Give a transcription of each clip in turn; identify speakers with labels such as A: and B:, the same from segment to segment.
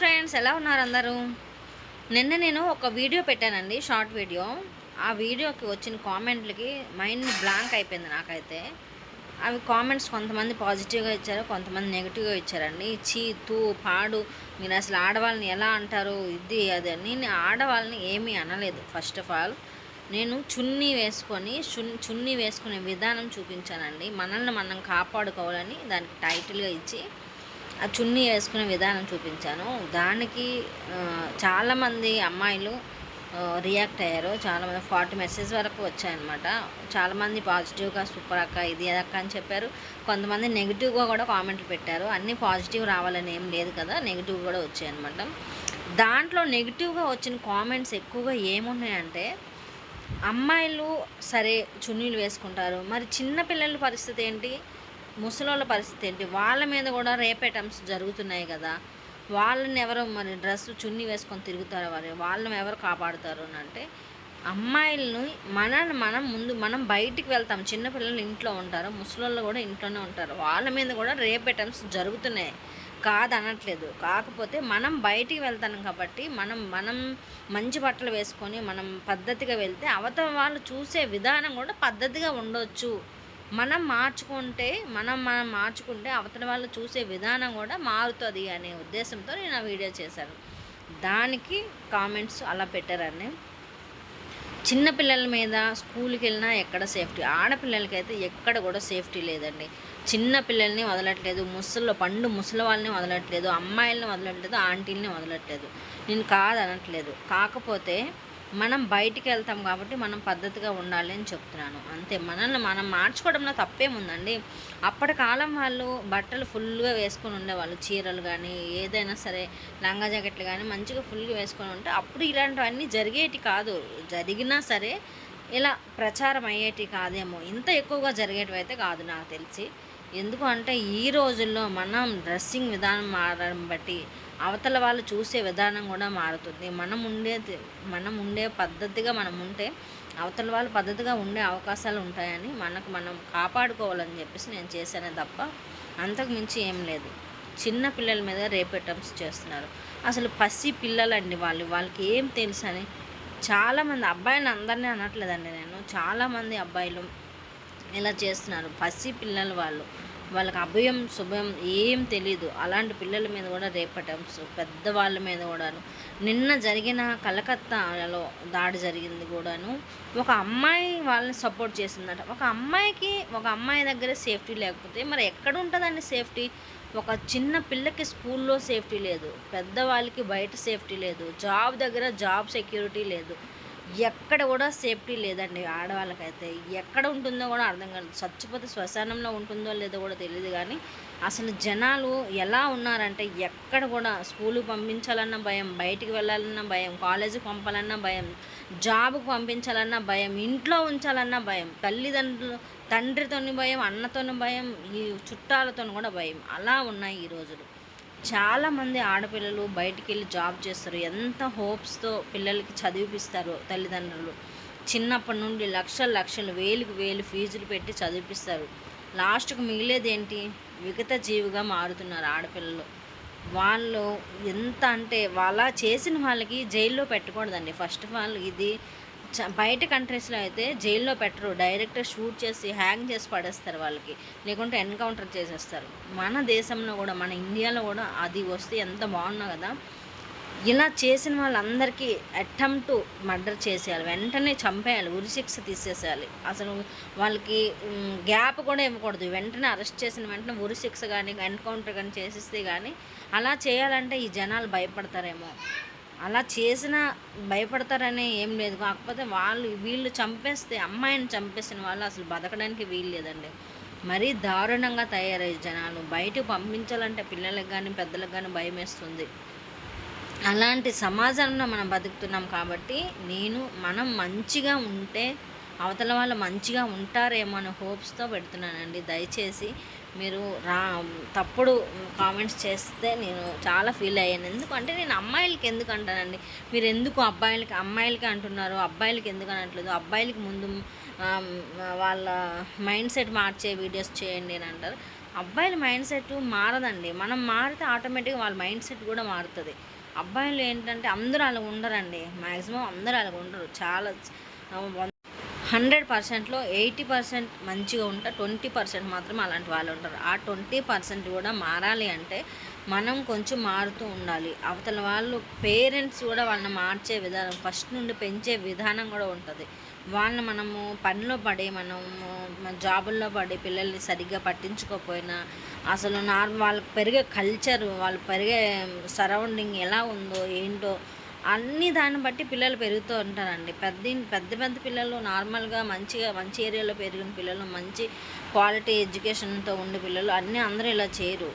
A: Friends ఎలా ఉన్నారు అందరూ? నిన్న నేను ఒక వీడియో పెట్టానండి షార్ట్ వీడియో. ఆ వీడియోకి వచ్చిన కామెంట్లకి మైండ్ బ్లాంక్ అయిపోయింది నాకైతే. అవి కామెంట్స్ కొంతమంది పాజిటివ్గా ఇచ్చారు కొంతమంది నెగిటివ్గా ఇచ్చారండి. చీ తూ పాడు మీరు అసలు ఆడవాళ్ళని ఎలా అంటారు ఇది అది నేను ఆడవాళ్ళని ఏమీ అనలేదు. ఫస్ట్ ఆఫ్ ఆల్ నేను చున్నీ వేసుకొని చున్ చున్నీ వేసుకునే విధానం చూపించానండి. మనల్ని మనం కాపాడుకోవాలని దానికి టైటిల్గా ఇచ్చి ఆ చున్నీ వేసుకునే విధానం చూపించాను. దానికి చాలామంది అమ్మాయిలు రియాక్ట్ అయ్యారు. చాలామంది ఫార్టీ మెసేజ్ వరకు వచ్చాయన్నమాట. చాలామంది పాజిటివ్గా సూపర్ అక్క ఇది అక్క అని చెప్పారు. కొంతమంది నెగిటివ్గా కూడా కామెంట్లు పెట్టారు. అన్నీ పాజిటివ్ రావాలని ఏం లేదు కదా నెగిటివ్ కూడా వచ్చాయన్నమాట. దాంట్లో నెగిటివ్గా వచ్చిన కామెంట్స్ ఎక్కువగా ఏమున్నాయంటే అమ్మాయిలు సరే చున్నీలు వేసుకుంటారు. మరి చిన్న పిల్లల పరిస్థితి ఏంటి? ముసలోళ్ళ పరిస్థితి ఏంటి? వాళ్ళ మీద కూడా రేప్ అటెంప్ట్స్ జరుగుతున్నాయి కదా. వాళ్ళని ఎవరు మరి డ్రెస్ చున్నీ వేసుకొని తిరుగుతారు వారు వాళ్ళని ఎవరు కాపాడుతారు అని అంటే అమ్మాయిలను మనల్ని మనం ముందు మనం బయటికి వెళ్తాం. చిన్నపిల్లలు ఇంట్లో ఉంటారు ముసలోళ్ళు కూడా ఇంట్లోనే ఉంటారు. వాళ్ళ మీద కూడా రేప్ అటెంప్ట్స్ జరుగుతున్నాయి. కాదనట్లేదు. కాకపోతే మనం బయటికి వెళ్తాం కాబట్టి మనం మనం మంచి బట్టలు వేసుకొని మనం పద్ధతిగా వెళ్తే అవతల వాళ్ళు చూసే విధానం కూడా పద్ధతిగా ఉండొచ్చు. మనం మార్చుకుంటే మనం మనం మార్చుకుంటే అవతల వాళ్ళు చూసే విధానం కూడా మారుతుంది అనే ఉద్దేశంతో నేను ఆ వీడియో చేశాను. దానికి కామెంట్స్ అలా పెట్టారని చిన్నపిల్లల మీద స్కూల్కి వెళ్ళినా ఎక్కడ సేఫ్టీ? ఆడపిల్లలకైతే ఎక్కడ కూడా సేఫ్టీ లేదండి. చిన్న పిల్లల్ని వదలట్లేదు ముసళ్ళు పండు ముసలి వాళ్ళని వదలట్లేదు అమ్మాయిలని వదలట్లేదు ఆంటీలని వదలట్లేదు. నేను కాదనట్లేదు. కాకపోతే మనం బయటికి వెళ్తాం కాబట్టి మనం పద్ధతిగా ఉండాలి అని చెప్తున్నాను. అంతే. మనల్ని మనం మార్చుకోవడంలో తప్పేముందండి? అప్పటి కాలం వాళ్ళు బట్టలు ఫుల్గా వేసుకొని ఉండేవాళ్ళు. చీరలు కానీ ఏదైనా సరే లంగా జాకెట్లు కానీ మంచిగా ఫుల్గా వేసుకొని ఉంటే అప్పుడు ఇలాంటివన్నీ జరిగేటి కాదు. జరిగినా సరే ఇలా ప్రచారం అయ్యేటి కాదేమో. ఇంత ఎక్కువగా జరిగేటివి అయితే కాదు నాకు తెలిసి. ఎందుకు అంటే ఈ రోజుల్లో మనం డ్రెస్సింగ్ విధానం మారడం బట్టి అవతల వాళ్ళు చూసే విధానం కూడా మారుతుంది. మనం ఉండే మనం ఉండే పద్ధతిగా మనం ఉంటే అవతల వాళ్ళు పద్ధతిగా ఉండే అవకాశాలు ఉంటాయని మనకు మనం కాపాడుకోవాలని చెప్పేసి నేను చేశానే తప్ప అంతకు మించి ఏం లేదు. చిన్న పిల్లల మీద రేప్ అటెంప్ట్స్ చేస్తున్నారు. అసలు పసి పిల్లలండి వాళ్ళు. వాళ్ళకి ఏం తెలుసు అని చాలామంది అబ్బాయిలు అందరినీ అనట్లేదండి నేను. చాలామంది అబ్బాయిలు ఇలా చేస్తున్నారు. పసి పిల్లలు వాళ్ళు. వాళ్ళకి అభయం శుభం ఏం తెలియదు అలాంటి పిల్లల మీద కూడా రేపటం పెద్దవాళ్ళ మీద కూడాను. నిన్న జరిగిన కలకత్తాలో దాడి జరిగింది కూడాను. ఒక అమ్మాయి వాళ్ళని సపోర్ట్ చేసిందట. ఒక అమ్మాయికి ఒక అమ్మాయి దగ్గర సేఫ్టీ లేకపోతే మరి ఎక్కడ ఉంటుందండి సేఫ్టీ? ఒక చిన్న పిల్లకి స్కూల్లో సేఫ్టీ లేదు. పెద్దవాళ్ళకి బయట సేఫ్టీ లేదు. జాబ్ దగ్గర జాబ్ సెక్యూరిటీ లేదు. ఎక్కడ కూడా సేఫ్టీ లేదండి ఆడవాళ్ళకైతే. ఎక్కడ ఉంటుందో కూడా అర్థం కాదు. చచ్చిపోతే శ్మశానంలో ఉంటుందో లేదో కూడా తెలియదు కానీ అసలు జనాలు ఎలా ఉన్నారంటే ఎక్కడ కూడా స్కూలు పంపించాలన్న భయం బయటికి వెళ్ళాలన్న భయం కాలేజీకి పంపాలన్న భయం జాబ్కి పంపించాలన్న భయం ఇంట్లో ఉంచాలన్న భయం తల్లిదండ్రులు తండ్రితోని భయం అన్నతోని భయం ఈ చుట్టాలతో కూడా భయం. అలా ఉన్నాయి ఈ రోజులు. చాలామంది ఆడపిల్లలు బయటికి వెళ్ళి జాబ్ చేస్తారు. ఎంత హోప్స్తో పిల్లలకి చదివిపిస్తారు తల్లిదండ్రులు. చిన్నప్పటి నుండి లక్షలు లక్షలు వేలుకు వేలు ఫీజులు పెట్టి చదివిపిస్తారు. లాస్ట్కు మిగిలేది ఏంటి విగత జీవిగా మారుతున్నారు ఆడపిల్లలు. వాళ్ళు ఎంత అంటే వాళ్ళ చేసిన వాళ్ళకి జైల్లో పెట్టకూడదండి. ఫస్ట్ ఆఫ్ ఆల్ ఇది బయట కంట్రీస్లో అయితే జైల్లో పెట్టరు. డైరెక్ట్ షూట్ చేసి హ్యాంగ్ చేసి పడేస్తారు వాళ్ళకి. లేకుంటే ఎన్కౌంటర్ చేసేస్తారు. మన దేశంలో కూడా మన ఇండియాలో కూడా అది వస్తే ఎంత బాగున్నా కదా ఇలా చేసిన వాళ్ళందరికీ అటెంప్ట్ మర్డర్ చేసేయాలి. వెంటనే చంపేయాలి. ఉరిశిక్ష తీసేసేయాలి. అసలు వాళ్ళకి గ్యాప్ కూడా ఇవ్వకూడదు. వెంటనే అరెస్ట్ చేసిన వెంటనే ఉరిశిక్ష కానీ ఎన్కౌంటర్ కానీ చేసేస్తే కానీ అలా చేయాలంటే ఈ జనాలు భయపడతారేమో. అలా చేసిన భయపడతారనే ఏం లేదు. కాకపోతే వాళ్ళు వీళ్ళు చంపేస్తే అమ్మాయిని చంపేసిన వాళ్ళు అసలు బతకడానికి వీలు లేదండి. మరీ దారుణంగా తయారయ్యే జనాలు. బయటకు పంపించాలంటే పిల్లలకు కానీ పెద్దలకు కానీ భయం వేస్తుంది. అలాంటి సమాజంలో మనం బతుకుతున్నాం కాబట్టి నేను మనం మంచిగా ఉంటే అవతల వాళ్ళు మంచిగా ఉంటారేమో అనే హోప్స్తో పెడుతున్నానండి. దయచేసి మీరు రా తప్పుడు కామెంట్స్ చేస్తే నేను చాలా ఫీల్ అయ్యాను. ఎందుకంటే నేను అమ్మాయిలకి ఎందుకు అంటానండి మీరు ఎందుకు అబ్బాయిలకి అమ్మాయిలకి అంటున్నారు? అబ్బాయిలకి ఎందుకు అనట్లేదు. అబ్బాయిలకి ముందు వాళ్ళ మైండ్ సెట్ మార్చే వీడియోస్ చేయండి అని అంటారు. అబ్బాయిల మైండ్ సెట్ మారదండి. మనం మారితే ఆటోమేటిక్గా వాళ్ళ మైండ్ సెట్ కూడా మారుతుంది. అబ్బాయిలు ఏంటంటే అందరూ అలా ఉండరండి. మ్యాక్సిమం అందరూ అలా ఉండరు. చాలా హండ్రెడ్ పర్సెంట్లో ఎయిటీ పర్సెంట్ మంచిగా ఉంటే ట్వంటీ పర్సెంట్ మాత్రం అలాంటి వాళ్ళు ఉంటారు. ఆ ట్వంటీ పర్సెంట్ కూడా మారాలి అంటే మనం కొంచెం మారుతూ ఉండాలి. అవతల వాళ్ళు పేరెంట్స్ కూడా వాళ్ళని మార్చే విధానం ఫస్ట్ నుండి పెంచే విధానం కూడా ఉంటుంది. వాళ్ళని మనము పనిలో పడి మనము మన జాబుల్లో పడి పిల్లల్ని సరిగ్గా పట్టించుకోకపోయినా అసలు నార్మల్ వాళ్ళకి పెరిగే కల్చర్ వాళ్ళు పెరిగే సరౌండింగ్ ఎలా ఉందో ఏంటో అన్ని దాన్ని బట్టి పిల్లలు పెరుగుతూ ఉంటారండి. పెద్ద పెద్ద పెద్ద పిల్లలు నార్మల్గా మంచిగా మంచి ఏరియాలో పెరిగిన పిల్లలు మంచి క్వాలిటీ ఎడ్యుకేషన్తో ఉండే పిల్లలు అన్నీ అందరూ ఇలా చేయరు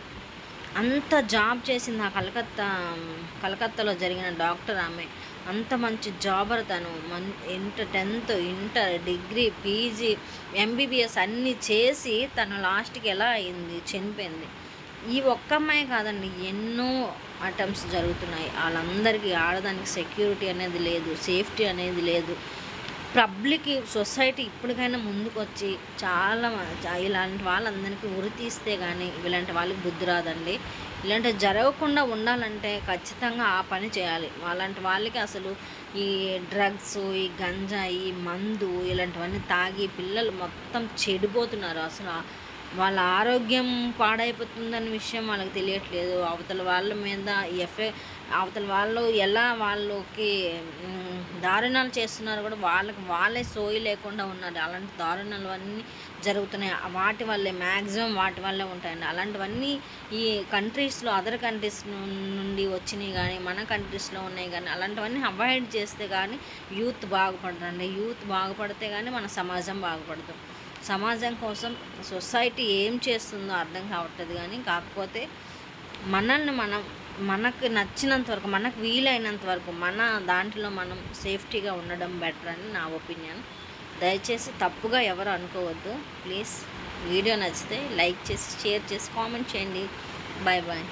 A: అంత జాబ్ చేసింది ఆ కలకత్తా కలకత్తాలో జరిగిన డాక్టర్ ఆమె. అంత మంచి జాబర్ తను. Mann inter tenth inter degree PG MBBS అన్నీ చేసి తను లాస్ట్కి ఎలా అయింది? చనిపోయింది. ఈ ఒక్క అమ్మాయి కాదండి ఎన్నో అటెంప్ట్స్ జరుగుతున్నాయి. వాళ్ళందరికీ ఆడదానికి సెక్యూరిటీ అనేది లేదు సేఫ్టీ అనేది లేదు. పబ్లిక్ సొసైటీ ఇప్పటికైనా ముందుకు వచ్చి చాలా ఇలాంటి వాళ్ళందరికీ ఉరి తీస్తే కానీ ఇలాంటి వాళ్ళకి బుద్ధి రాదండి. ఇలాంటివి జరగకుండా ఉండాలంటే ఖచ్చితంగా ఆ పని చేయాలి. అలాంటి వాళ్ళకి అసలు ఈ డ్రగ్స్ ఈ గంజాయి మందు ఇలాంటివన్నీ తాగి పిల్లలు మొత్తం చెడిపోతున్నారు. అసలు వాళ్ళ ఆరోగ్యం పాడైపోతుందన్న విషయం వాళ్ళకి తెలియట్లేదు. అవతల వాళ్ళ మీద ఎఫె అవతల వాళ్ళు ఎలా వాళ్ళకి దారుణాలు చేస్తున్నారు కూడా వాళ్ళకి వాళ్ళే సోయి లేకుండా ఉన్నారు. అలాంటి దారుణాలు అన్నీ జరుగుతున్నాయి. వాటి వల్లే మ్యాక్సిమం వాటి వల్లే ఉంటాయండి. అలాంటివన్నీ ఈ కంట్రీస్లో అదర్ కంట్రీస్ నుండి వచ్చినాయి కానీ మన కంట్రీస్లో ఉన్నాయి కానీ అలాంటివన్నీ అవాయిడ్ చేస్తే కానీ యూత్ బాగుపడరండి. యూత్ బాగుపడితే కానీ మన సమాజం బాగుపడదు. సమాజం కోసం సొసైటీ ఏం చేస్తుందో అర్థం కావట్లేదు కానీ కాకపోతే మనల్ని మనం మనకు నచ్చినంత వరకు మనకు వీలైనంత వరకు మన దాంట్లో మనం సేఫ్టీగా ఉండడం బెటర్ అని నా ఒపీనియన్. దయచేసి తప్పుగా ఎవరు అనుకోవద్దు. ప్లీజ్ వీడియో నచ్చితే లైక్ చేసి షేర్ చేసి కామెంట్ చేయండి. Bye bye